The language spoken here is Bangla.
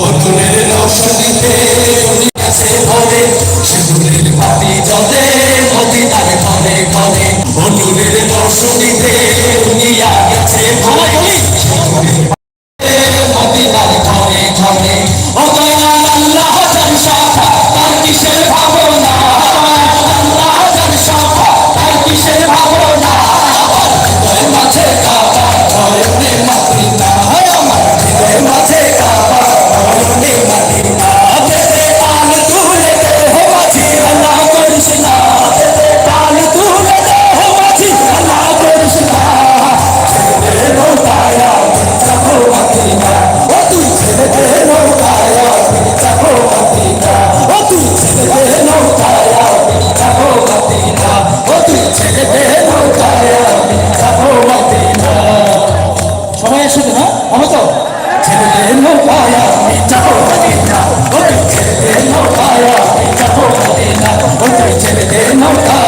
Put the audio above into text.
অতুলের রসনীতে উনি আছে ভরে সেগুলির পাতি জলে মদিনার ঘরে ঘরে অতুলের রসনীতে উনি আছে অবত ছেলে নো পায়া যাও মদিনা ওকে ছেলে নো পায়া যাও মদিনা ওকে ছেলে নো পায়া